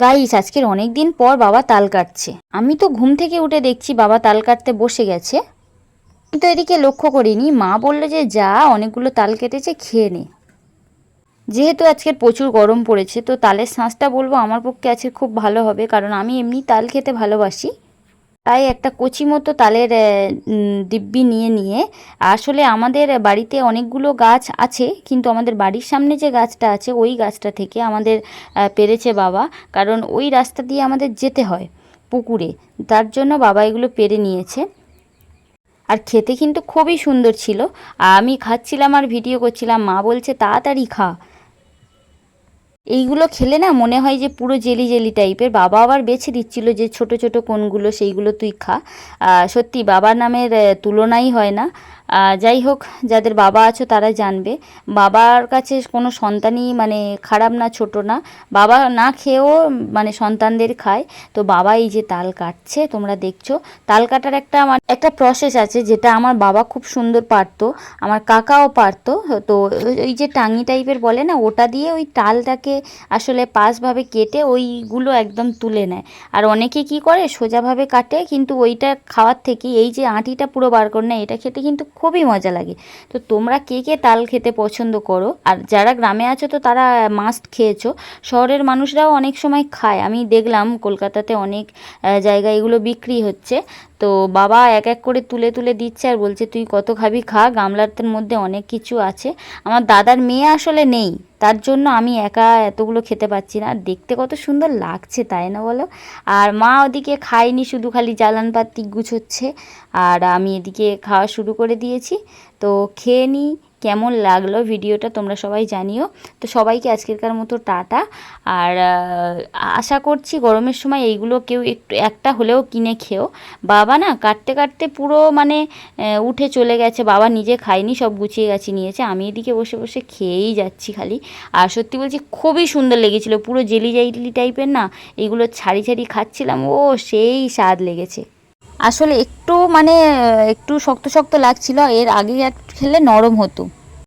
Guys, আজকের অনেক দিন পর বাবা তাল কাটছে। আমি তো ঘুম থেকে উঠে দেখছি বাবা তাল কাটতে বসে গেছে। কিন্তু এদিকে লক্ষ্য করিনি। মা বলল যে, যা, অনেকগুলো তাল কেটেছে, খেয়ে নে। যেহেতু আজকের প্রচুর গরম পড়েছে, তো তালের শাঁসটা বলব আমার পক্ষে আজকে খুব ভালো হবে, কারণ আমি এমনি তাল খেতে ভালোবাসি। তাই একটা কচি মতো তালের দিব্যি নিয়ে নিয়ে। আসলে আমাদের বাড়িতে অনেকগুলো গাছ আছে, কিন্তু আমাদের বাড়ির সামনে যে গাছটা আছে, ওই গাছটা থেকে আমাদের পেরেছে বাবা। কারণ ওই রাস্তা দিয়ে আমাদের যেতে হয় পুকুরে। তার জন্য বাবা এগুলো পেরে নিয়েছে। আর খেতে কিন্তু খুবই সুন্দর ছিল। আমি খাচ্ছিলাম আর ভিডিও করছিলাম। মা বলছে, তাড়াতাড়ি খা। এইগুলো খেলে না মনে হয় যে পুরো জেলি জেলি টাইপের বাবা আবার বেছে দিচ্ছিল যে ছোট ছোট কোনগুলো সেইগুলো তুই খা। সত্যি বাবার নামের তুলনাই হয় না। যাই হোক, যাদের বাবা আছো তারা জানবে। বাবার কাছে কোনো সন্তানই মানে খারাপ না, ছোট না। বাবা না খেয়েও মানে সন্তানদের খায়। তো বাবা এই যে তাল কাটছে, তোমরা দেখছ। তাল কাটার একটা আমার একটা প্রসেস আছে যেটা আমার বাবা খুব সুন্দর পারতো, আমার কাকাও পারতো। তো ওই যে টাঙি টাইপের বলে না, ওটা দিয়ে ওই তালটাকে আসলে পাশভাবে কেটে ওইগুলো একদম তুলে নেয়। আর অনেকে কি করে, সোজাভাবে কাটে, কিন্তু ওইটা খাওয়ার থেকে এই যে আঁটিটা পুরো বার করে নেয়, এটা খেতে কিন্তু খুবই মজা লাগে। তো তোমরা কে কে তাল খেতে পছন্দ করো? আর যারা গ্রামে আছো তো তারা মাস্ট খেয়েছো। শহরের মানুষরাও অনেক সময় খায়। আমি দেখলাম কলকাতাতে অনেক জায়গায় এগুলো বিক্রি হচ্ছে। তো বাবা এক এক করে তুলে তুলে দিচ্ছে আর বলছে, তুই কত খাবি খা গামলার মধ্যে অনেক কিছু আছে। আমার দাদার মেয়ে আসলে নেই, তার জন্য আমি একা এতগুলো খেতে পাচ্ছি না। দেখতে কত সুন্দর লাগছে, তাই না বলো? আর মা ওদিকে খায়নি, শুধু খালি জ্বালান পাতি গুছোচ্ছে। আর আমি এদিকে খাওয়া শুরু করে দিয়েছি। তো খেয়ে নিই কেমন লাগল ভিডিওটা তোমরা সবাই জানিও। তো সবাইকে আজকেরকার মতো টাটা। আর আশা করছি গরমের সময় এইগুলো কেউ একটু, একটা হলেও কিনে খেও। বাবা না কাটতে কাটতে পুরো মানে উঠে চলে গেছে। বাবা নিজে খায়নি, সব গুছিয়ে গেছে নিয়েছে। আমি এদিকে বসে বসে খেয়েই যাচ্ছি খালি। আর সত্যি বলছি খুবই সুন্দর লেগেছিল। পুরো জেলি জেলি টাইপের না এগুলো ছাড়ি ছাড়ি খাচ্ছিলাম। ও, সেই স্বাদ লেগেছে। আসলে একটু মানে একটু শক্ত শক্ত লাগছিল এর আগে খেলে নরম হতো।